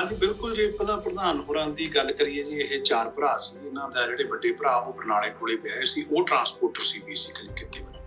ਹਾਂਜੀ, ਬਿਲਕੁਲ ਜੇ। ਪਹਿਲਾਂ ਪ੍ਰਧਾਨ ਹੋਰਾਂ ਦੀ ਗੱਲ ਕਰੀਏ ਜੀ, ਇਹ ਚਾਰ ਭਰਾ ਸੀ। ਇਹਨਾਂ ਦਾ ਜਿਹੜੇ ਵੱਡੇ ਭਰਾ ਉਹ ਬਰਨਾਲੇ ਕੋਲੇ ਵਿਆਹੇ ਸੀ। ਉਹ ਟਰਾਂਸਪੋਰਟਰ ਸੀ ਬੇਸਿਕਲੀ ਕਿਤੇ ਵੀ। ਜੀ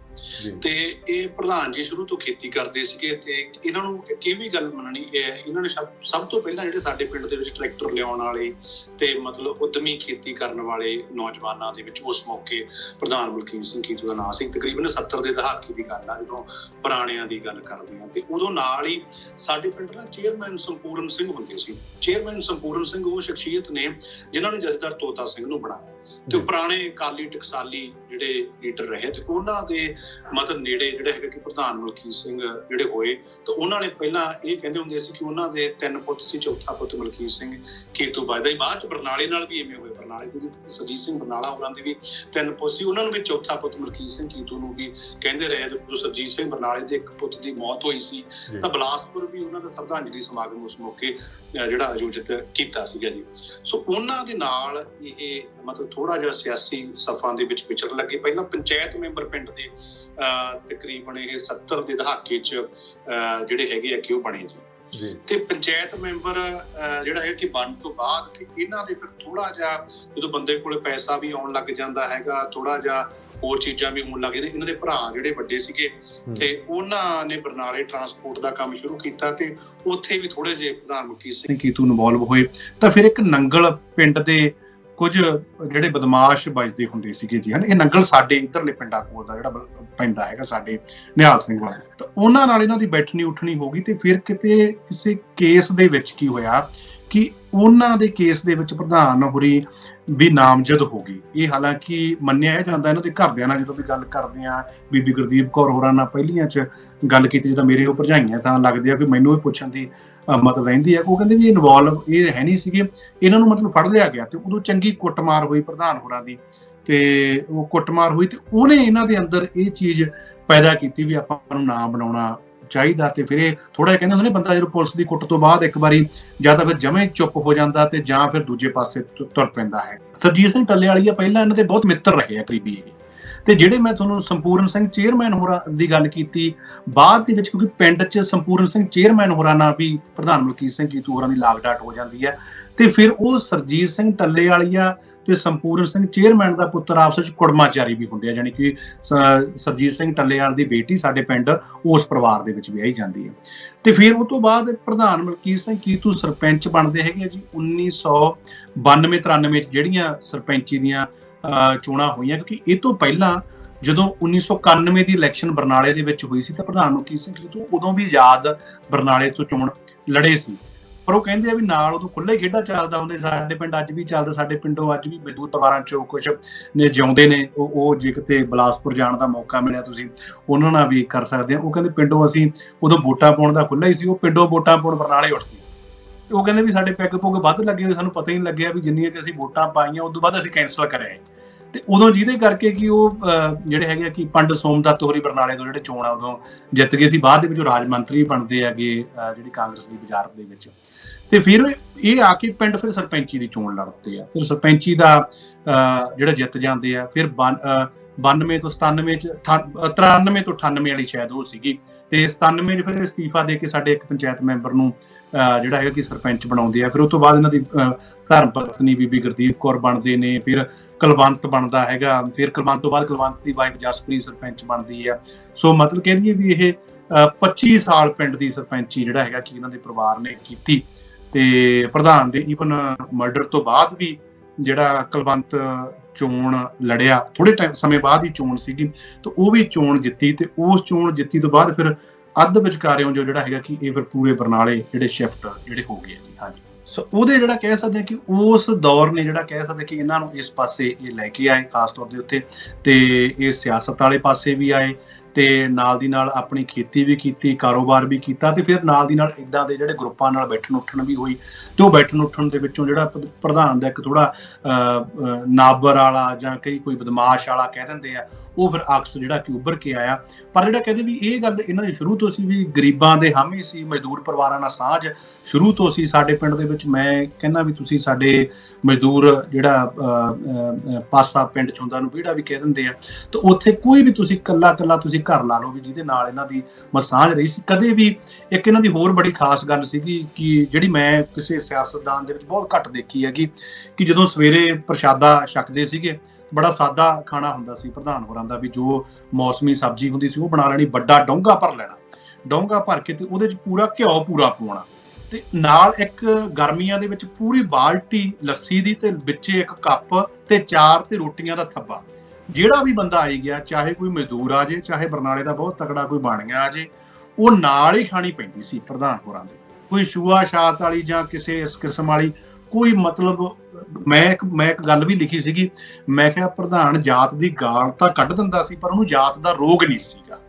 ਤੇ ਇਹ ਪ੍ਰਧਾਨ ਜੀ ਸ਼ੁਰੂ ਤੋਂ ਖੇਤੀ ਕਰਦੇ ਸੀਗੇ ਤੇ ਇਹਨਾਂ ਨੂੰ ਇਹ ਵੀ ਗੱਲ ਮੰਨਣੀ ਹੈ, ਇਹਨਾਂ ਨੇ ਸਭ ਤੋਂ ਪਹਿਲਾਂ ਜਿਹੜੇ ਸਾਡੇ ਪਿੰਡ ਦੇ ਵਿੱਚ ਟਰੈਕਟਰ ਲਿਆਉਣ ਵਾਲੇ ਤੇ ਮਤਲਬ ਉਦਮੀ ਖੇਤੀ ਕਰਨ ਵਾਲੇ ਨੌਜਵਾਨਾਂ ਦੇ ਵਿੱਚ ਉਸ ਮੌਕੇ ਪ੍ਰਧਾਨ ਮਲਕੀਤ ਸਿੰਘ ਕੀਤੂ ਦਾ ਨਾਂ ਸੀ ਤਕਰੀਬਨ 70 ਦੇ ਦਹਾਕੇ ਦੀ ਗੱਲ ਆ ਜਦੋਂ ਪੁਰਾਣਿਆਂ ਦੀ ਗੱਲ ਕਰਦੇ ਆ ਤੇ ਉਦੋਂ ਨਾਲ ਹੀ ਸਾਡੇ ਪਿੰਡ ਦਾ ਚੇਅਰਮੈਨ ਸੰਪੂਰਨ ਸਿੰਘ ਹੁੰਦੇ ਸੀ। ਚੇਅਰਮੈਨ ਸੰਪੂਰਨ ਸਿੰਘ ਉਹ ਸ਼ਖਸੀਅਤ ਨੇ ਜਿਨ੍ਹਾਂ ਨੇ ਜਥੇਦਾਰ ਤੋਤਾ ਸਿੰਘ ਨੂੰ ਬਣਾਇਆ। ਤੇ। ਪੁਰਾਣੇ ਕਾਲੀ ਟਕਸਾਲੀ ਜਿਹੜੇ ਲੀਡਰ ਰਹੇ ਤੇ ਉਹਨਾਂ ਦੇ ਮਤਲਬ ਨੇੜੇ ਜਿਹੜਾ ਹੈਗਾ ਕਿ ਪ੍ਰਧਾਨ ਮਲਕੀਤ ਸਿੰਘ ਜਿਹੜੇ ਹੋਏ ਤਾਂ ਉਹਨਾਂ ਨੇ ਪਹਿਲਾਂ ਇਹ ਕਹਿੰਦੇ ਹੁੰਦੇ ਸੀ ਕਿ ਉਹਨਾਂ ਦੇ ਤਿੰਨ ਪੁੱਤ ਸੀ ਚੌਥਾ ਪੁੱਤ ਮਲਕੀਤ ਸਿੰਘ ਕੀਤੂ ਵੱਜਦਾ ਹੀ ਬਾਅਦ ਚ ਬਰਨਾਲੇ ਨਾਲ ਵੀ ਐਵੇਂ ਹੋਇਆ ਬਰਨਾਲੇ ਦੇ ਵੀ ਸਰਜੀਤ ਸਿੰਘ ਬਰਨਾਲਾ ਹੋਰਾਂ ਦੇ ਵੀ ਤਿੰਨ ਪੁੱਤ ਸੀ ਉਹਨਾਂ ਨੂੰ ਵੀ ਚੌਥਾ ਪੁੱਤ ਮਲਕੀਤ ਸਿੰਘ ਕੀਤੂ ਨੂੰ ਵੀ ਕਹਿੰਦੇ ਰਹੇ ਜਦੋਂ ਸਰਜੀਤ ਸਿੰਘ ਬਰਨਾਲੇ ਦੇ ਇੱਕ ਪੁੱਤ ਦੀ ਮੌਤ ਹੋਈ ਸੀ। ਤਾਂ ਬਲਾਸਪੁਰ ਵੀ ਉਹਨਾਂ ਦਾ ਸ਼ਰਧਾਂਜਲੀ ਸਮਾਗਮ ਉਸ ਮੌਕੇ ਜਿਹੜਾ ਆਯੋਜਿਤ ਕੀਤਾ ਸੀਗਾ ਜੀ ਸੋ ਉਹਨਾਂ ਦੇ ਨਾਲ ਇਹ ਮਤਲਬ ਥੋੜਾ ਜਿਹਾ ਸਿਆਸੀ ਸਫਾਂ ਦੇ ਵਿੱਚ ਵਿਚਰ ਲੱਗੇ। ਪਹਿਲਾਂ ਪੰਚਾਇਤ ਮੈਂਬਰ ਪਿੰਡ ਦੇ ਤਕਰੀਬਨ ਇਹ 70 ਦੇ ਦਹਾਕੇ ਚ ਜਿਹੜੇ ਹੈਗੇ ਆ ਕਿ ਉਹ ਬਣੇ ਜੀ। ਜੀ। ਤੇ ਪੰਚਾਇਤ ਮੈਂਬਰ ਜਿਹੜਾ ਹੈ ਕਿ ਬਣ ਤੋਂ ਬਾਅਦ ਤੇ ਇਹਨਾਂ ਦੇ ਫਿਰ ਥੋੜਾ ਜਿਹਾ ਜਦੋਂ ਬੰਦੇ ਕੋਲੇ ਪੈਸਾ ਵੀ ਆਉਣ ਲੱਗ ਜਾਂਦਾ ਹੈਗਾ ਥੋੜਾ ਜਿਹਾ ਹੋਰ ਚੀਜ਼ਾਂ ਵੀ ਹੋਣ ਲੱਗ ਜਾਂਦੀਆਂ। ਇਹਨਾਂ ਦੇ ਭਰਾ ਜਿਹੜੇ ਵੱਡੇ ਸੀਗੇ। ਤੇ ਉਹਨਾਂ ਨੇ ਬਰਨਾਲੇ ਟਰਾਂਸਪੋਰਟ ਦਾ ਕੰਮ ਸ਼ੁਰੂ ਕੀਤਾ ਤੇ ਉੱਥੇ ਵੀ ਥੋੜੇ ਜਿਹੇ ਪ੍ਰਧਾਨ ਮਲਕੀਤ ਸਿੰਘ ਕੀਤੂ ਇਨਵੋਲਵ ਹੋਏ? ਤਾਂ ਫਿਰ ਇੱਕ ਨੰਗਲ ਪਿੰਡ ਦੇ ਕੁਝ ਜਿਹੜੇ ਬਦਮਾਸ਼ ਵੱਜਦੇ ਹੁੰਦੇ ਸੀਗੇ ਜੀ, ਹਨ, ਇਹ ਨੰਗਲ ਸਾਡੇ ਇਧਰਲੇ ਪਿੰਡਾਂ ਕੋਲ ਦਾ ਜਿਹੜਾ ਪੈਂਦਾ ਹੈਗਾ ਸਾਡੇ ਨਿਹਾਲ ਸਿੰਘ ਵਾਲਾ। ਤਾਂ ਉਹਨਾਂ ਨਾਲ ਇਹਨਾਂ ਦੀ ਬੈਠਣੀ ਉੱਠਣੀ ਹੋ ਗਈ ਤੇ ਫਿਰ ਕਿਤੇ ਕਿਸੇ ਕੇਸ ਦੇ ਵਿੱਚ ਕੀ ਹੋਇਆ ਕਿ ਉਹਨਾਂ ਦੇ ਕੇਸ ਦੇ ਵਿੱਚ ਪ੍ਰਧਾਨ ਹੋਰੀ ਵੀ ਨਾਮਜ਼ਦ ਹੋ ਗਈ। ਇਹ ਹਾਲਾਂਕਿ ਮੰਨਿਆ ਜਾਂਦਾ ਇਹਨਾਂ ਦੇ ਘਰਦਿਆਂ ਨਾਲ, ਜਦੋਂ ਵੀ ਗੱਲ ਕਰਦੇ ਆ ਬੀਬੀ ਗੁਰਦੀਪ ਕੌਰ ਹੋਰਾਂ ਨਾਲ ਪਹਿਲੀਆਂ 'ਚ ਗੱਲ ਕੀਤੀ, ਜਦੋਂ ਮੇਰੇ ਉਹ ਭਰਜਾਈਆਂ ਤਾਂ ਲੱਗਦੇ ਆ ਕਿ ਮੈਨੂੰ ਇਹ ਪੁੱਛਣ ਦੀ ਮਤਲਬ ਰਹਿੰਦੀ ਹੈ, ਉਹ ਕਹਿੰਦੇ ਵੀ ਇਨਵੋਲਵ ਇਹ ਹੈ ਨਹੀਂ ਸੀਗੇ। ਇਹਨਾਂ ਨੂੰ ਮਤਲਬ ਫੜ ਲਿਆ ਗਿਆ ਤੇ ਉਦੋਂ ਚੰਗੀ ਕੁੱਟਮਾਰ ਹੋਈ ਪ੍ਰਧਾਨ ਹੋਰਾਂ ਦੀ। ਤੇ ਉਹ ਕੁੱਟਮਾਰ ਹੋਈ ਤੇ ਉਹਨੇ ਇਹਨਾਂ ਦੇ ਅੰਦਰ ਇਹ ਚੀਜ਼ ਪੈਦਾ ਕੀਤੀ ਵੀ ਆਪਾਂ ਨੂੰ ਨਾਮ ਬਣਾਉਣਾ ਚਾਹੀਦਾ ਤੇ ਫਿਰ ਇਹ ਥੋੜਾ ਕਹਿੰਦੇ ਹੁੰਦੇ ਨੇ ਬੰਦਾ ਜਦੋਂ ਪੁਲਿਸ ਦੀ ਕੁੱਟ ਤੋਂ ਬਾਅਦ ਇੱਕ ਵਾਰੀ ਜਾਂ ਤਾਂ ਫਿਰ ਜਮੇ ਚੁੱਪ ਹੋ ਜਾਂਦਾ ਤੇ ਜਾਂ ਫਿਰ ਦੂਜੇ ਪਾਸੇ ਤੁਰ ਪੈਂਦਾ ਹੈ। ਸਰਜੀਤ ਸਿੰਘ ਟੱਲੇ ਵਾਲੀ ਆ ਪਹਿਲਾਂ ਇਹਨਾਂ ਦੇ ਬਹੁਤ ਮਿੱਤਰ ਰਹੇ ਆ ਕਰੀਬੀ ਤੇ ਜਿਹੜੇ ਮੈਂ ਤੁਹਾਨੂੰ ਸੰਪੂਰਨ ਸਿੰਘ ਚੇਅਰਮੈਨ ਹੋਰਾਂ ਦੀ ਗੱਲ ਕੀਤੀ, ਬਾਅਦ ਦੇ ਵਿੱਚ ਕਿਉਂਕਿ ਪਿੰਡ 'ਚ ਸੰਪੂਰਨ ਸਿੰਘ ਚੇਅਰਮੈਨ ਹੋਰਾਂ ਨਾਲ ਵੀ ਪ੍ਰਧਾਨ ਮਲਕੀਤ ਸਿੰਘ ਕੀਤੂ ਹੋਰਾਂ ਦੀ ਲਾਗਡਾਟ ਹੋ ਜਾਂਦੀ ਹੈ। ਤੇ ਫਿਰ ਉਹ ਸਰਜੀਤ ਸਿੰਘ ਟੱਲੇ ਵਾਲੀਆ ਤੇ ਸੰਪੂਰਨ ਸਿੰਘ ਚੇਅਰਮੈਨ ਦਾ ਪੁੱਤਰ ਆਪਸ ਵਿੱਚ ਕੁੜਮਾਚਾਰੀ ਵੀ ਹੁੰਦੇ ਆ ਯਾਨੀ ਕਿ ਸ- ਸਰਜੀਤ ਸਿੰਘ ਟੱਲੇਵਾਲ ਦੀ ਬੇਟੀ ਸਾਡੇ ਪਿੰਡ ਉਸ ਪਰਿਵਾਰ ਦੇ ਵਿੱਚ ਵਿਆਹੀ ਜਾਂਦੀ ਹੈ। ਤੇ ਫਿਰ ਉਸ ਤੋਂ ਬਾਅਦ ਪ੍ਰਧਾਨ ਮਲਕੀਤ ਸਿੰਘ ਕੀਤੂ ਸਰਪੰਚ ਬਣਦੇ ਹੈਗੇ ਆ ਜੀ 1992 93 ਚ ਜਿਹੜੀਆਂ ਸਰਪੰਚੀ ਦੀਆਂ ਚੋਣਾਂ ਹੋਈਆਂ, ਕਿਉਂਕਿ ਇਹ ਤੋਂ ਪਹਿਲਾਂ ਜਦੋਂ 1991 ਦੀ ਇਲੈਕਸ਼ਨ ਬਰਨਾਲੇ ਦੇ ਵਿੱਚ ਹੋਈ ਸੀ ਤਾਂ ਪ੍ਰਧਾਨ ਮਲਕੀਤ ਸਿੰਘ ਤੋਂ ਉਦੋਂ ਵੀ ਆਜ਼ਾਦ ਬਰਨਾਲੇ ਤੋਂ ਚੋਣ ਲੜੇ ਸੀ। ਪਰ ਉਹ ਕਹਿੰਦੇ ਆ ਵੀ ਨਾਲ ਉਦੋਂ ਖੁੱਲੇ ਖੇਡਾਂ ਚੱਲਦਾ ਹੁੰਦੇ ਸਾਡੇ ਪਿੰਡ ਅੱਜ ਵੀ ਚੱਲਦਾ, ਸਾਡੇ ਪਿੰਡੋਂ ਅੱਜ ਵੀ ਮਜ਼ਦੂਰ ਪਰਿਵਾਰਾਂ ਚੋਂ ਕੁਝ ਨੇ ਜਿਉਂਦੇ ਨੇ, ਉਹ ਉਹ ਜੇ ਕਿਤੇ ਬਲਾਸਪੁਰ ਜਾਣ ਦਾ ਮੌਕਾ ਮਿਲਿਆ ਤੁਸੀਂ, ਉਹਨਾਂ ਨਾਲ ਵੀ ਕਰ ਸਕਦੇ ਆ। ਉਹ ਕਹਿੰਦੇ ਪਿੰਡੋਂ ਅਸੀਂ ਉਦੋਂ ਵੋਟਾਂ ਪਾਉਣ ਦਾ ਖੁੱਲਾ ਹੀ ਸੀ, ਉਹ ਪਿੰਡੋਂ ਵੋਟਾਂ ਪਾਉਣ ਬਰਨਾਲੇ ਉੱਠ ਗਏ। ਤੇ ਉਹ ਕਹਿੰਦੇ ਵੀ ਸਾਡੇ ਪੈਗ ਪੁੱਗ ਵੱਧ ਲੱਗੇ ਹੋਏ, ਸਾਨੂੰ ਪਤਾ ਹੀ ਨਹੀਂ ਲੱਗਿਆ ਵੀ ਜਿੰਨੀਆਂ ਕਿ ਅਸੀਂ ਵੋਟਾਂ ਪਾਈਆਂ ਉਸ ਬਾਅਦ ਅਸੀਂ ਕੈਂਸਲ ਕਰਿਆ। ਉਦੋਂ ਜਿਹਦੇ ਕਰਕੇ ਕਿ ਉਹ ਜਿਹੜੇ ਹੈਗੇ ਕਿ ਪੰਡ ਸੋਮਦੱਤ ਹੋਰੀ ਬਰਨਾਲੇ ਤੋਂ ਜਿਹੜੇ ਚੋਣ ਆ ਉਦੋਂ ਜਿੱਤ ਗਏ ਸੀ ਬਾਅਦ ਦੇ ਵਿੱਚ ਉਹ ਰਾਜ ਮੰਤਰੀ ਬਣਦੇ ਹੈਗੇ ਜਿਹੜੀ ਕਾਂਗਰਸ ਦੀ ਵਜ਼ਾਰਤ ਦੇ ਵਿੱਚ। ਤੇ ਫਿਰ ਇਹ ਆ ਕੇ ਪਿੰਡ ਫਿਰ ਸਰਪੰਚੀ ਦੀ ਚੋਣ ਲੜਦੇ ਆ। ਫਿਰ ਸਰਪੰਚੀ ਦਾ ਅਹ, ਜਿਹੜਾ ਜਿੱਤ ਜਾਂਦੇ ਆ ਫਿਰ ਬਨ- 92 ਤੋਂ 97 ਚ 93 ਤੋਂ 98 ਵਾਲੀ ਸ਼ਾਇਦ ਉਹ ਸੀਗੀ। ਤੇ 97 ਚ ਫਿਰ ਅਸਤੀਫਾ ਦੇ ਕੇ ਸਾਡੇ ਇੱਕ ਪੰਚਾਇਤ ਮੈਂਬਰ ਨੂੰ ਜਿਹੜਾ ਹੈਗਾ ਕਿ ਸਰਪੰਚ ਬਣਾਉਂਦੇ ਆ। ਫਿਰ ਉਸ ਤੋਂ ਬਾਅਦ ਇਹਨਾਂ ਦੀ ਧਰਮ ਪਤਨੀ ਬੀਬੀ ਗੁਰਦੀਪ ਕੌਰ ਬਣਦੇ ਨੇ ਫਿਰ ਕੁਲਵੰਤ ਬਣਦਾ ਹੈਗਾ ਫਿਰ ਕੁਲਵੰਤ ਤੋਂ ਬਾਅਦ ਕੁਲਵੰਤ ਦੀ ਵਾਈਫ ਜਸਪ੍ਰੀਤ ਸਰਪੰਚ ਬਣਦੀ ਆ। ਸੋ ਮਤਲਬ ਕਹਿ ਦਈਏ ਵੀ ਇਹ ਅਹ, 25 ਸਾਲ ਪਿੰਡ ਦੀ ਸਰਪੰਚੀ ਜਿਹੜਾ ਹੈਗਾ ਕਿ ਇਹਨਾਂ ਦੇ ਪਰਿਵਾਰ ਨੇ ਕੀਤੀ। ਤੇ ਪ੍ਰਧਾਨ ਦੇ ਈਵਨ ਮਰਡਰ ਤੋਂ ਬਾਅਦ ਵੀ ਜਿਹੜਾ ਕੁਲਵੰਤ ਚੋਣ ਲੜਿਆ। ਥੋੜੇ ਟਾਈਮ ਸਮੇਂ ਬਾਅਦ ਹੀ ਚੋਣ ਸੀਗੀ। ਤਾਂ ਉਹ ਵੀ ਚੋਣ ਜਿੱਤੀ ਤੇ ਉਸ ਚੋਣ ਜਿੱਤੀ ਤੋਂ ਬਾਅਦ ਫਿਰ ਅੱਧ ਵਿਚਕਾਰਿਓਂ ਜੋ ਜਿਹੜਾ ਹੈਗਾ ਕਿ ਇਹ ਫਿਰ ਪੂਰੇ ਬਰਨਾਲੇ ਜਿਹੜੇ ਸ਼ਿਫਟ ਜਿਹੜੇ ਹੋ ਗਏ ਜੀ। ਹਾਂਜੀ। ਸੋ ਉਹਦੇ ਜਿਹੜਾ ਕਹਿ ਸਕਦੇ ਹਾਂ ਕਿ ਉਸ ਦੌਰ ਨੇ ਜਿਹੜਾ ਕਹਿ ਸਕਦੇ ਕਿ ਇਹਨਾਂ ਨੂੰ ਇਸ ਪਾਸੇ ਇਹ ਲੈ ਕੇ ਆਏ, ਖਾਸ ਤੌਰ ਦੇ ਉੱਤੇ। ਤੇ ਇਹ ਸਿਆਸਤ ਵਾਲੇ ਪਾਸੇ ਵੀ ਆਏ ਤੇ ਨਾਲ ਦੀ ਨਾਲ ਆਪਣੀ ਖੇਤੀ ਵੀ ਕੀਤੀ ਕਾਰੋਬਾਰ ਵੀ ਕੀਤਾ ਤੇ ਫਿਰ ਨਾਲ ਦੀ ਨਾਲ ਇਦਾਂ ਦੇ ਜਿਹੜੇ ਗਰੁੱਪਾਂ ਨਾਲ ਬੈਠਣ ਉੱਠਣ ਵੀ ਹੋਈ ਤੇ ਉਹ ਬੈਠਣ ਉੱਠਣ ਦੇ ਵਿੱਚੋਂ ਜਿਹੜਾ ਪ੍ਰਧਾਨ ਦਾ ਇੱਕ ਥੋੜਾ ਨਾਬਰ ਵਾਲਾ ਜਾਂ ਕਈ ਕੋਈ ਬਦਮਾਸ਼ ਵਾਲਾ ਕਹਿ ਦਿੰਦੇ ਆ ਉਹ ਫਿਰ ਅਕਸ ਜਿਹੜਾ ਕਿ ਉੱਭਰ ਕੇ ਆਇਆ। ਪਰ ਜਿਹੜਾ ਕਹਿੰਦੇ ਵੀ ਇਹ ਗੱਲ ਇਹਨਾਂ ਦੇ ਸ਼ੁਰੂ ਤੋਂ ਸੀ ਵੀ ਗਰੀਬਾਂ ਦੇ ਹਾਮੀ ਸੀ ਮਜ਼ਦੂਰ ਪਰਿਵਾਰਾਂ ਨਾਲ ਸਾਂਝ ਸ਼ੁਰੂ ਤੋਂ ਸੀ ਸਾਡੇ ਪਿੰਡ ਦੇ ਵਿੱਚ। ਮੈਂ ਕਹਿੰਦਾ ਵੀ ਤੁਸੀਂ ਸਾਡੇ ਮਜ਼ਦੂਰ ਜਿਹੜਾ ਅਹ, ਪਾਸਾ ਪਿੰਡ ਚ ਹੁੰਦਾ ਨੂੰ ਵਿਹੜਾ ਵੀ ਕਹਿ ਦਿੰਦੇ ਆ। ਤਾਂ ਉੱਥੇ ਕੋਈ ਵੀ ਤੁਸੀਂ ਕੱਲਾ ਕੱਲਾ ਤੁਸੀਂ ਘਰ ਲਾ ਲਓ ਵੀ ਜਿਹਦੇ ਨਾਲ ਇਹਨਾਂ ਦੀ ਮਸਾਂਝ ਰਹੀ ਸੀ। ਕਦੇ ਵੀ ਇੱਕ ਇਹਨਾਂ ਦੀ ਹੋਰ ਬੜੀ ਖਾਸ ਗੱਲ ਸੀਗੀ ਕਿ ਜਿਹੜੀ ਮੈਂ ਕਿਸੇ ਸਿਆਸਤਦਾਨ ਦੇ ਵਿੱਚ ਬਹੁਤ ਘੱਟ ਦੇਖੀ ਹੈਗੀ ਕਿ ਜਦੋਂ ਸਵੇਰੇ ਪ੍ਰਸ਼ਾਦਾ ਛਕਦੇ ਸੀਗੇ, ਬੜਾ ਸਾਦਾ ਖਾਣਾ ਹੁੰਦਾ ਸੀ ਪ੍ਰਧਾਨ ਹੋਰਾਂ ਦਾ ਵੀ ਜੋ ਮੌਸਮੀ ਸਬਜ਼ੀ ਹੁੰਦੀ ਸੀ ਉਹ ਬਣਾ ਲੈਣੀ, ਵੱਡਾ ਡੋਂਗਾ ਭਰ ਲੈਣਾ। ਡੋਂਗਾ ਭਰ ਕੇ ਤੇ ਉਹਦੇ 'ਚ ਪੂਰਾ ਘਿਓ ਪੂਰਾ ਪਵਾਉਣਾ ਤੇ ਨਾਲ ਇੱਕ ਗਰਮੀਆਂ ਦੇ ਵਿੱਚ ਪੂਰੀ ਬਾਲਟੀ ਲੱਸੀ ਦੀ ਤੇ ਵਿੱਚੇ ਇੱਕ ਕੱਪ ਤੇ ਚਾਰ ਤੇ ਰੋਟੀਆਂ ਦਾ ਥੱਬਾ। ਜਿਹੜਾ ਵੀ ਬੰਦਾ ਆਈ ਗਿਆ, ਚਾਹੇ ਕੋਈ ਮਜ਼ਦੂਰ ਆ ਜੇ, ਚਾਹੇ ਬਰਨਾਲੇ ਦਾ ਬਹੁਤ ਤਕੜਾ ਕੋਈ ਬਾਣੀਆ ਆ ਜੇ, ਉਹ ਨਾਲ ਹੀ ਖਾਣੀ ਪੈਂਦੀ ਸੀ ਪ੍ਰਧਾਨ ਹੋਰਾਂ ਦੇ। ਕੋਈ ਸ਼ੂਆ ਸ਼ਾਤ ਵਾਲੀ ਜਾਂ ਕਿਸੇ ਇਸ ਕਿਸਮ ਵਾਲੀ, ਕੋਈ ਮਤਲਬ, ਮੈਂ ਇੱਕ ਮੈਂ ਇੱਕ ਗੱਲ ਵੀ ਲਿਖੀ ਸੀਗੀ, ਮੈਂ ਕਿਹਾ ਪ੍ਰਧਾਨ ਜਾਤ ਦੀ ਗਾਲ ਤਾਂ ਕੱਢ ਦਿੰਦਾ ਸੀ, ਪਰ ਉਹਨੂੰ ਜਾਤ ਦਾ ਰੋਗ ਨਹੀਂ ਸੀਗਾ।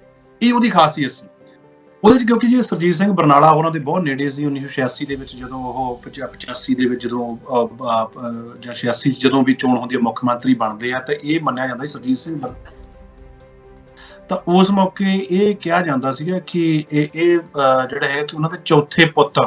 ਇਹ ਉਹਦੀ ਖਾਸੀਅਤ ਸੀ। ਉਹਦੇ ਚ ਕਿਉਂਕਿ ਜੀ ਸਰਜੀਤ ਸਿੰਘ ਬਰਨਾਲਾ ਉਹਨਾਂ ਦੇ ਬਹੁਤ ਨੇੜੇ ਸੀ 1986 ਦੇ ਵਿੱਚ ਜਦੋਂ ਉਹ 85 ਦੇ ਵਿੱਚ ਜਦੋਂ ਜਾਂ 86 ਜਦੋਂ ਵੀ ਚੋਣ ਹੁੰਦੀ ਹੈ, ਮੁੱਖ ਮੰਤਰੀ ਬਣਦੇ ਆ, ਤਾਂ ਇਹ ਮੰਨਿਆ ਜਾਂਦਾ ਸਰਜੀਤ ਸਿੰਘ ਤਾਂ ਉਸ ਮੌਕੇ ਇਹ ਕਿਹਾ ਜਾਂਦਾ ਸੀਗਾ ਕਿ ਇਹ ਇਹ ਜਿਹੜਾ ਹੈ ਕਿ ਉਹਨਾਂ ਦੇ ਚੌਥੇ ਪੁੱਤ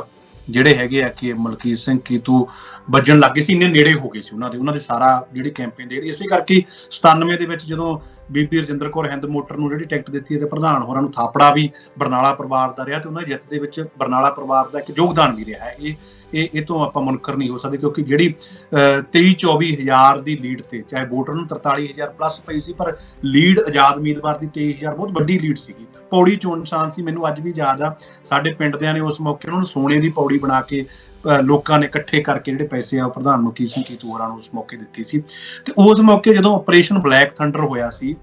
ਜਿਹੜੇ ਹੈਗੇ ਆ ਕਿ ਮਲਕੀਤ ਸਿੰਘ ਕੀਤੂ ਵੱਜਣ ਲੱਗੇ ਸੀ, ਇੰਨੇ ਨੇੜੇ ਹੋ ਗਏ ਸੀ ਉਹਨਾਂ ਦੇ ਉਹਨਾਂ ਦੇ ਸਾਰਾ ਜਿਹੜੀ ਕੈਂਪੇਨ ਦੇ ਇਸੇ ਕਰਕੇ 97 ਦੇ ਵਿੱਚ ਜਦੋਂ ਬੀਬੀ ਰਜਿੰਦਰ ਕੌਰ ਹਿੰਦ ਮੋਟਰ ਨੂੰ ਜਿਹੜੀ ਟਿਕਟ ਦਿੱਤੀ ਹੈ ਤੇ ਪ੍ਰਧਾਨ ਹੋਰਾਂ ਨੂੰ ਥਾਪੜਾ ਵੀ ਬਰਨਾਲਾ ਪਰਿਵਾਰ ਦਾ ਰਿਹਾ ਤੇ ਉਹਨਾਂ ਦੀ ਜਿੱਤ ਦੇ ਵਿੱਚ ਬਰਨਾਲਾ ਪਰਿਵਾਰ ਦਾ ਇੱਕ ਯੋਗਦਾਨ ਵੀ ਰਿਹਾ ਹੈ। ਇਹ ਇਹ ਇਹ ਤੋਂ ਆਪਾਂ ਮੁਨਕਰ ਨਹੀਂ ਹੋ ਸਕਦੇ ਕਿਉਂਕਿ ਜਿਹੜੀ 23 24 ਹਜ਼ਾਰ ਦੀ ਲੀਡ ਤੇ ਚਾਹੇ ਵੋਟਰ ਨੂੰ 43000 ਪਲੱਸ ਪਈ ਸੀ, ਪਰ ਲੀਡ ਆਜ਼ਾਦ ਉਮੀਦਵਾਰ ਦੀ 23000 ਬਹੁਤ ਵੱਡੀ ਲੀਡ ਸੀਗੀ। ਪੌੜੀ ਚੋਣ ਨਿਸ਼ਾਨ ਸੀ, ਮੈਨੂੰ ਅੱਜ ਵੀ ਯਾਦ ਆ, ਸਾਡੇ ਪਿੰਡ ਦਿਆਂ ਨੇ ਉਸ ਮੌਕੇ ਉਹਨਾਂ ਨੂੰ ਸੋਨੇ ਦੀ ਪੌੜੀ ਬਣਾ ਕੇ ਲੋਕਾਂ ਨੇ ਇਕੱਠੇ ਕਰਕੇ ਜਿਹੜੇ ਪੈਸੇ ਆ ਪ੍ਰਧਾਨ ਮੰਤਰੀ ਸਿੰਘ ਕੀਤੂ ਨੂੰ ਉਸ ਮੌਕੇ ਦਿੱਤੀ ਸੀ। ਤੇ ਉਸ ਮੌਕੇ ਜਦੋਂ ਆਪਰੇਸ਼ਨ ਬਲੈਕ ਥੰਡਰ ਹੋਇਆ ਸੀ,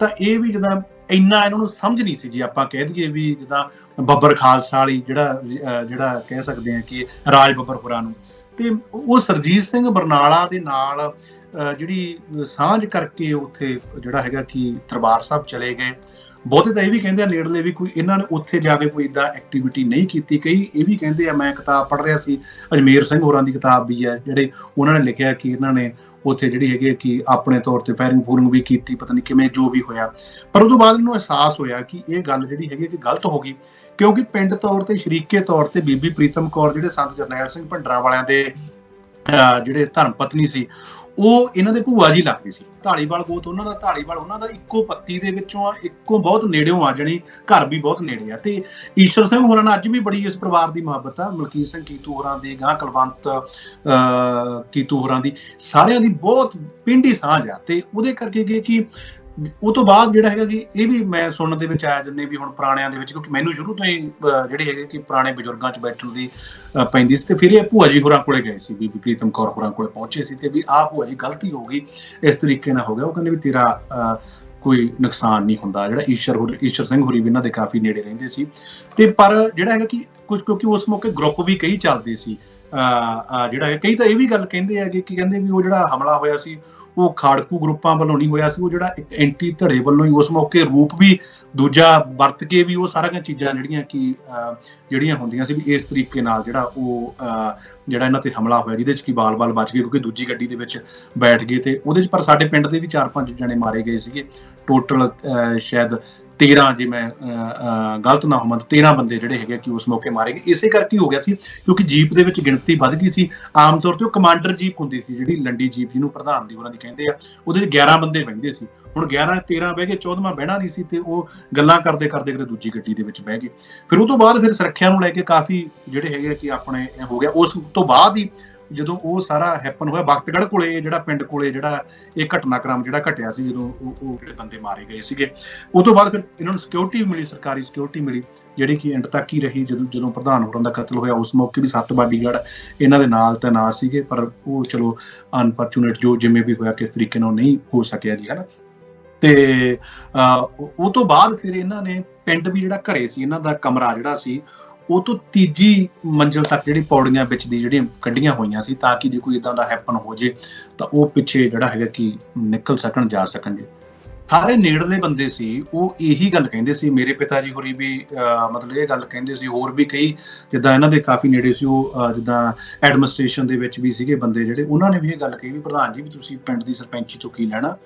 ਤਾਂ ਇਹ ਵੀ ਜਦੋਂ ਇੰਨਾ ਇਹਨਾਂ ਨੂੰ ਸਮਝ ਨਹੀਂ ਸੀ ਜੀ, ਆਪਾਂ ਕਹਿ ਦਈਏ ਵੀ ਜਿੱਦਾਂ ਬੱਬਰ ਖਾਲਸਾ ਵਾਲੀ ਜਿਹੜਾ ਜਿਹੜਾ ਕਹਿ ਸਕਦੇ ਆ ਕਿ ਰਾਜ ਬੱਬਰ ਹੋਰਾਂ ਨੂੰ। ਤੇ ਉਹ ਸਰਜੀਤ ਸਿੰਘ ਬਰਨਾਲਾ ਦੇ ਨਾਲ ਜਿਹੜੀ ਸਾਂਝ ਕਰਕੇ ਉੱਥੇ ਜਿਹੜਾ ਹੈਗਾ ਕਿ ਦਰਬਾਰ ਸਾਹਿਬ ਚਲੇ ਗਏ। ਬਹੁਤੇ ਤਾਂ ਇਹ ਵੀ ਕਹਿੰਦੇ ਆ ਨੇੜਲੇ ਵੀ ਕੋਈ ਇਹਨਾਂ ਨੇ ਉੱਥੇ ਜਾ ਕੇ ਕੋਈ ਇਦਾਂ ਐਕਟੀਵਿਟੀ ਨਹੀਂ ਕੀਤੀ ਕਈ ਇਹ ਵੀ ਕਹਿੰਦੇ ਆ ਮੈਂ ਕਿਤਾਬ ਪੜ੍ਹ ਰਿਹਾ ਸੀ ਅਜਮੇਰ ਸਿੰਘ ਹੋਰਾਂ ਦੀ ਕਿਤਾਬ ਵੀ ਹੈ ਜਿਹੜੇ ਉਹਨਾਂ ਨੇ ਲਿਖਿਆ ਕਿ ਇਹਨਾਂ ਨੇ ਉੱਥੇ ਜਿਹੜੀ ਹੈਗੀ ਕਿ ਆਪਣੇ ਤੌਰ ਤੇ ਫਾਇਰਿੰਗ ਫੂਰਿੰਗ ਵੀ ਕੀਤੀ ਪਤਾ ਨਹੀਂ ਕਿਵੇਂ ਜੋ ਵੀ ਹੋਇਆ। ਪਰ ਉਦੋਂ ਬਾਅਦ ਇਹਨੂੰ ਅਹਿਸਾਸ ਹੋਇਆ ਕਿ ਇਹ ਗੱਲ ਜਿਹੜੀ ਹੈਗੀ ਹੈ ਕਿ ਗਲਤ ਹੋ ਗਈ ਕਿਉਂਕਿ ਪਿੰਡ ਤੌਰ ਤੇ ਸ਼ਰੀਕੇ ਤੌਰ ਤੇ ਬੀਬੀ ਪ੍ਰੀਤਮ ਕੌਰ ਜਿਹੜੇ ਸੰਤ ਜਰਨੈਲ ਸਿੰਘ ਭੰਡਰਾ ਵਾਲਿਆਂ ਦੇ ਅਹ, ਜਿਹੜੇ ਧਰਮ ਪਤਨੀ ਸੀ ਉਹ ਇਹਨਾਂ ਦੇ ਭੂਆ ਜੀ ਲੱਗਦੀ ਸੀ। ਢਾਲੀਵਾਲ ਗੋਤ ਉਹਨਾਂ ਦਾ ਢਾਲੀਵਾਲ ਉਹਨਾਂ ਦਾ ਇੱਕੋ ਪੱਤੀ ਦੇ ਵਿੱਚੋਂ ਆ ਇੱਕੋ ਬਹੁਤ ਨੇੜਿਓਂ ਆ ਜਣੀ ਘਰ ਵੀ ਬਹੁਤ ਨੇੜੇ ਆ। ਤੇ ਈਸ਼ਰ ਸਿੰਘ ਹੋਰਾਂ ਨਾਲ ਅੱਜ ਵੀ ਬੜੀ ਇਸ ਪਰਿਵਾਰ ਦੀ ਮੁਹੱਬਤ ਆ ਮਲਕੀਤ ਸਿੰਘ ਕੀਤੂ ਹੋਰਾਂ ਦੀ ਗਾਂ ਕਲਵੰਤ ਅਹ, ਕੀਤੂ ਹੋਰਾਂ ਦੀ ਸਾਰਿਆਂ ਦੀ ਬਹੁਤ ਪਿੰਡੀ ਸਾਂਝ ਆ। ਤੇ ਉਹਦੇ ਕਰਕੇ ਕੀ ਕਿ ਉਹ ਤੋਂ ਬਾਅਦ ਜਿਹੜਾ ਹੈਗਾ ਕਿ ਇਹ ਵੀ ਮੈਂ ਸੁਣਨ ਦੇ ਵਿੱਚ ਆਇਆ ਜਿੰਨੇ ਵੀ ਹੁਣ ਪੁਰਾਣਿਆਂ ਦੇ ਵਿੱਚ ਕਿਉਂਕਿ ਮੈਨੂੰ ਸ਼ੁਰੂ ਤੋਂ ਹੀ ਜਿਹੜੇ ਹੈਗੇ ਕਿ ਪੁਰਾਣੇ ਬਜ਼ੁਰਗਾਂ 'ਚ ਬੈਠਣ ਦੀ ਪੈਂਦੀ ਸੀ ਤੇ ਫਿਰ ਇਹ ਭੂਆ ਜੀ ਹੋਰਾਂ ਕੋਲੇ ਗਏ ਸੀ ਬੀਬੀ ਪ੍ਰੀਤਮ ਕੌਰ ਹੋਰਾਂ ਕੋਲੇ ਪਹੁੰਚੇ ਸੀ ਤੇ ਵੀ ਆਹ ਭੂਆ ਜੀ ਗਲਤੀ ਹੋ ਗਈ ਇਸ ਤਰੀਕੇ ਨਾਲ ਹੋ ਗਿਆ। ਉਹ ਕਹਿੰਦੇ ਵੀ ਤੇਰਾ ਕੋਈ ਨੁਕਸਾਨ ਨਹੀਂ ਹੁੰਦਾ। ਜਿਹੜਾ ਈਸ਼ਰ ਹੋਰ ਈਸ਼ਰ ਸਿੰਘ ਹੋਰੀ ਵੀ ਇਹਨਾਂ ਦੇ ਕਾਫੀ ਨੇੜੇ ਰਹਿੰਦੇ ਸੀ। ਤੇ ਪਰ ਜਿਹੜਾ ਹੈਗਾ ਕਿ ਕੁਝ ਕਿਉਂਕਿ ਉਸ ਮੌਕੇ ਗਰੁੱਪ ਵੀ ਕਈ ਚੱਲਦੇ ਸੀ ਅਹ, ਜਿਹੜਾ ਕਈ ਤਾਂ ਇਹ ਵੀ ਗੱਲ ਕਹਿੰਦੇ ਹੈਗੇ ਕਿ ਕਹਿੰਦੇ ਵੀ ਉਹ ਜਿਹੜਾ ਹਮਲਾ ਹੋਇਆ ਸੀ ਉਹ ਖਾੜਕੂ ਗਰੁੱਪਾਂ ਵੱਲੋਂ ਨਹੀਂ ਹੋਇਆ ਸੀ ਉਹ ਜਿਹੜਾ ਇੱਕ ਐਂਟੀ ਧੜੇ ਵੱਲੋਂ ਹੀ ਉਸ ਮੌਕੇ ਰੂਪ ਵੀ ਦੂਜਾ ਵਰਤ ਕੇ ਵੀ ਉਹ ਸਾਰੀਆਂ ਚੀਜ਼ਾਂ ਜਿਹੜੀਆਂ ਕਿ ਜਿਹੜੀਆਂ ਹੁੰਦੀਆਂ ਸੀ ਵੀ ਇਸ ਤਰੀਕੇ ਨਾਲ ਜਿਹੜਾ ਉਹ ਅਹ, ਜਿਹੜਾ ਇਹਨਾਂ ਤੇ ਹਮਲਾ ਹੋਇਆ ਜਿਹਦੇ ਚ ਕੀ ਬਾਲ-ਬਾਲ ਬਚ ਗਏ ਕਿਉਂਕਿ ਦੂਜੀ ਗੱਡੀ ਦੇ ਵਿੱਚ ਬੈਠ ਗਏ ਤੇ ਉਹਦੇ ਚ ਪਰ ਸਾਡੇ ਪਿੰਡ ਦੇ ਵੀ 4-5 ਜਣੇ ਮਾਰੇ ਗਏ ਸੀਗੇ। ਟੋਟਲ ਸ਼ਾਇਦ 13 ਜੇ ਮੈਂ ਗਲਤ ਨਾ ਹੋਵਾਂ ਤਾਂ 13 ਬੰਦੇ ਜਿਹੜੇ ਹੈਗੇ ਕਿ ਉਸ ਮੌਕੇ ਮਾਰੇ ਗਏ। ਇਸੇ ਕਰਕੇ ਹੋ ਗਿਆ ਸੀ, ਕਿਉਂਕਿ ਜੀਪ ਦੇ ਵਿੱਚ ਗਿਣਤੀ ਵੱਧ ਗਈ ਸੀ। ਆਮ ਤੌਰ ਤੇ ਉਹ ਕਮਾਂਡਰ ਜੀਪ ਹੁੰਦੀ ਸੀ, ਜਿਹੜੀ ਲੰਡੀ ਜੀਪ ਜਿਹਨੂੰ ਪ੍ਰਧਾਨ ਦੀ ਉਹਨਾਂ ਦੀ ਕਹਿੰਦੇ ਆ, ਉਹਦੇ 'ਚ 11 ਬੰਦੇ ਬਹਿੰਦੇ ਸੀ। ਹੁਣ 11 13 ਬਹਿ ਗਏ 14ਵਾਂ ਬਹਿਣਾ ਨਹੀਂ ਸੀ ਤੇ ਉਹ ਗੱਲਾਂ ਕਰਦੇ ਕਰਦੇ ਕਰਦੇ ਦੂਜੀ ਗੱਡੀ ਦੇ ਵਿੱਚ ਬਹਿ ਗਏ। ਫਿਰ ਉਹ ਤੋਂ ਬਾਅਦ ਫਿਰ ਸੁਰੱਖਿਆ ਨੂੰ ਲੈ ਕੇ ਕਾਫੀ ਜਿਹੜੇ ਹੈਗੇ ਆ ਕਿ ਆਪਣੇ ਹੋ ਗਿਆ। ਉਸ ਤੋਂ ਬਾਅਦ ਹੀ ਜਦੋਂ ਉਹ ਸਾਰਾ ਹੈਪਨ ਹੋਇਆ, ਬਖਤਗੜ੍ਹ ਕੋਲੇ, ਜਿਹੜਾ ਪਿੰਡ ਕੋਲੇ ਜਿਹੜਾ ਇਹ ਘਟਨਾਕ੍ਰਮ ਜਿਹੜਾ ਘਟਿਆ ਸੀ, ਜਦੋਂ ਉਹ ਜਿਹੜੇ ਬੰਦੇ ਮਾਰੇ ਗਏ ਸੀਗੇ, ਉਹ ਤੋਂ ਬਾਅਦ ਫਿਰ ਇਹਨਾਂ ਨੂੰ ਸਿਕਿਉਰਿਟੀ ਮਿਲੀ, ਸਰਕਾਰੀ ਸਿਕਿਉਰਿਟੀ ਮਿਲੀ, ਜਿਹੜੀ ਕਿ ਐਂਡ ਤੱਕ ਹੀ ਰਹੀ, ਜਦੋਂ ਜਦੋਂ ਪ੍ਰਧਾਨ ਹੋਰਾਂ ਦਾ ਕਤਲ ਹੋਇਆ, ਉਸ ਮੌਕੇ ਵੀ ਸੱਤ ਬਾਡੀਗਾਰਡ ਇਹਨਾਂ ਦੇ ਨਾਲ ਤੈਨਾਤ ਸੀਗੇ, ਪਰ ਉਹ ਚਲੋ ਅਨਫੋਰਚੂਨੇਟ ਜੋ ਜਿਵੇਂ ਵੀ ਹੋਇਆ, ਕਿਸ ਤਰੀਕੇ ਨਾਲ ਨਹੀਂ ਹੋ ਸਕਿਆ ਜੀ, ਹਨਾ? ਤੇ ਉਹ ਤੋਂ ਬਾਅਦ ਫਿਰ ਇਹਨਾਂ ਨੇ ਪਿੰਡ ਵੀ ਜਿਹੜਾ ਘਰੇ ਸੀ, ਇਹਨਾਂ ਦਾ ਕਮਰਾ ਜਿਹੜਾ ਸੀ ਉਹ ਤੋਂ ਤੀਜੀ ਮੰਜ਼ਲ ਤੱਕ ਜਿਹੜੀ ਪੌੜੀਆਂ ਵਿੱਚ ਦੀ ਜਿਹੜੀਆਂ ਕੱਢੀਆਂ ਹੋਈਆਂ ਸੀ, ਤਾਂ ਕਿ ਜੇ ਕੋਈ ਇਦਾਂ ਦਾ ਹੈਪਨ ਹੋ ਜੇ, ਤਾਂ ਉਹ ਪਿੱਛੇ ਜਿਹੜਾ ਹੈਗਾ ਕਿ ਨਿਕਲ ਸਕਣ, ਜਾ ਸਕਣ ਜੀ ਸਾਰੇ ਨੇੜਲੇ ਬੰਦੇ ਸੀ, ਉਹ ਇਹੀ ਗੱਲ ਕਹਿੰਦੇ ਸੀ, ਮੇਰੇ ਪਿਤਾ ਜੀ ਹੋਰੀ ਵੀ ਮਤਲਬ ਇਹ ਗੱਲ ਕਹਿੰਦੇ ਸੀ, ਹੋਰ ਵੀ ਕਈ, ਜਿੱਦਾਂ ਇਹਨਾਂ ਦੇ ਕਾਫੀ ਨੇੜੇ ਸੀ, ਉਹ ਜਿੱਦਾਂ ਐਡਮਿਨਿਸਟ੍ਰੇਸ਼ਨ ਦੇ ਵਿੱਚ ਵੀ ਸੀਗੇ ਬੰਦੇ ਜਿਹੜੇ, ਉਹਨਾਂ ਨੇ ਵੀ ਇਹ ਗੱਲ ਕਹੀ ਵੀ ਪ੍ਰਧਾਨ ਜੀ, ਵੀ ਤੁਸੀਂ ਪਿੰਡ ਦੀ ਸਰਪੰਚੀ ਤੋਂ ਕੀ ਲੈਣਾ?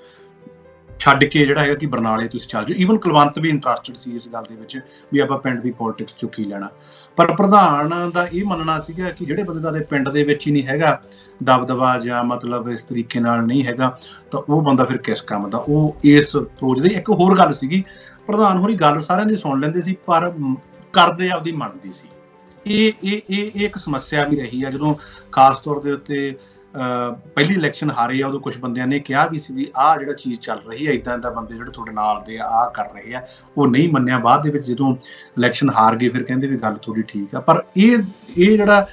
ਛੱਡ ਕੇ ਜਿਹੜਾ ਹੈਗਾ ਕਿ ਬਰਨਾਲੇ ਤੁਸੀਂ ਚੱਲ ਜਾਓ ਈਵਨ ਕੁਲਵੰਤ ਵੀ ਇੰਟਰਸਟਡ ਸੀ ਇਸ ਗੱਲ ਦੇ ਵਿੱਚ ਵੀ ਆਪਾਂ ਪਿੰਡ ਦੀ ਪੋਲਿਟਿਕਸ ਚੋਂ ਲੈਣਾ। ਪਰ ਪ੍ਰਧਾਨ ਦਾ ਇਹ ਮੰਨਣਾ ਸੀਗਾ ਕਿ ਜਿਹੜੇ ਬੰਦੇ ਦਾ ਦੇ ਪਿੰਡ ਦੇ ਵਿੱਚ ਹੀ ਨਹੀਂ ਹੈਗਾ, ਦਬਦਬਾ ਜਾਂ ਮਤਲਬ ਇਸ ਤਰੀਕੇ ਨਾਲ ਨਹੀਂ ਹੈਗਾ, ਤਾਂ ਉਹ ਬੰਦਾ ਫਿਰ ਕਿਸ ਕੰਮ ਦਾ? ਉਹ ਇਸ ਅਪਰੋਚ ਦੀ ਇੱਕ ਹੋਰ ਗੱਲ ਸੀਗੀ। ਪ੍ਰਧਾਨ ਹੋਰੀ ਗੱਲ ਸਾਰਿਆਂ ਦੀ ਸੁਣ ਲੈਂਦੇ ਸੀ, ਪਰ ਕਰਦੇ ਆਪਦੀ ਮੰਨਦੀ ਸੀ। ਇਹ ਇਹ ਇਹ ਇੱਕ ਸਮੱਸਿਆ ਵੀ ਰਹੀ ਆ। ਜਦੋਂ ਖਾਸ ਤੌਰ ਦੇ ਉੱਤੇ ਪਹਿਲੀ ਇਲੈਕਸ਼ਨ ਹਾਰੇ ਆ, ਉਦੋਂ ਕੁਝ ਬੰਦਿਆਂ ਨੇ ਕਿਹਾ ਵੀ ਸੀ ਵੀ ਆਹ ਜਿਹੜਾ ਚੀਜ਼ ਚੱਲ ਰਹੀ ਹੈ ਇਦਾਂ ਇਦਾਂ ਬੰਦੇ ਜਿਹੜੇ ਤੁਹਾਡੇ ਨਾਲ ਦੇ ਆ, ਆਹ ਕਰ ਰਹੇ ਆ, ਉਹ ਨਹੀਂ ਮੰਨਿਆ। ਬਾਅਦ ਦੇ ਵਿੱਚ ਜਦੋਂ ਇਲੈਕਸ਼ਨ ਹਾਰ ਗਏ, ਫਿਰ ਕਹਿੰਦੇ ਵੀ ਗੱਲ ਥੋੜੀ ਠੀਕ ਆ। ਪਰ ਇਹ ਇਹ ਜਿਹੜਾ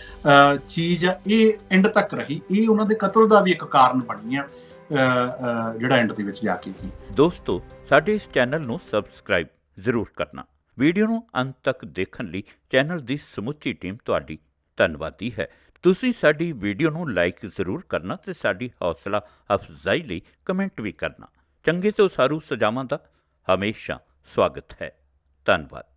ਚੀਜ਼ ਆ, ਇਹ ਐਂਡ ਤੱਕ ਰਹੀ। ਇਹ ਉਹਨਾਂ ਦੇ ਕਤਲ ਦਾ ਵੀ ਇੱਕ ਕਾਰਨ ਬਣੀ ਆ ਜਿਹੜਾ ਐਂਡ ਦੇ ਵਿੱਚ ਜਾ ਕੇ ਕੀ ਦੋਸਤੋ, ਸਾਡੇ ਇਸ ਚੈਨਲ ਨੂੰ ਸਬਸਕ੍ਰਾਈਬ ਜ਼ਰੂਰ ਕਰਨਾ। ਵੀਡੀਓ ਨੂੰ ਅੰਤ ਤੱਕ ਦੇਖਣ ਲਈ ਚੈਨਲ ਦੀ ਸਮੁੱਚੀ ਟੀਮ ਤੁਹਾਡੀ ਧੰਨਵਾਦੀ ਹੈ। ਤੁਸੀਂ ਸਾਡੀ ਵੀਡੀਓ ਨੂੰ ਲਾਈਕ ਜ਼ਰੂਰ ਕਰਨਾ ਤੇ ਸਾਡੀ ਹੌਸਲਾ ਅਫਜ਼ਾਈ ਲਈ ਕਮੈਂਟ ਵੀ ਕਰਨਾ। ਚੰਗੇ ਤੋਂ ਸਾਰੂ ਸਜਾਵਾਂ ਦਾ ਹਮੇਸ਼ਾ ਸਵਾਗਤ ਹੈ। ਧੰਨਵਾਦ।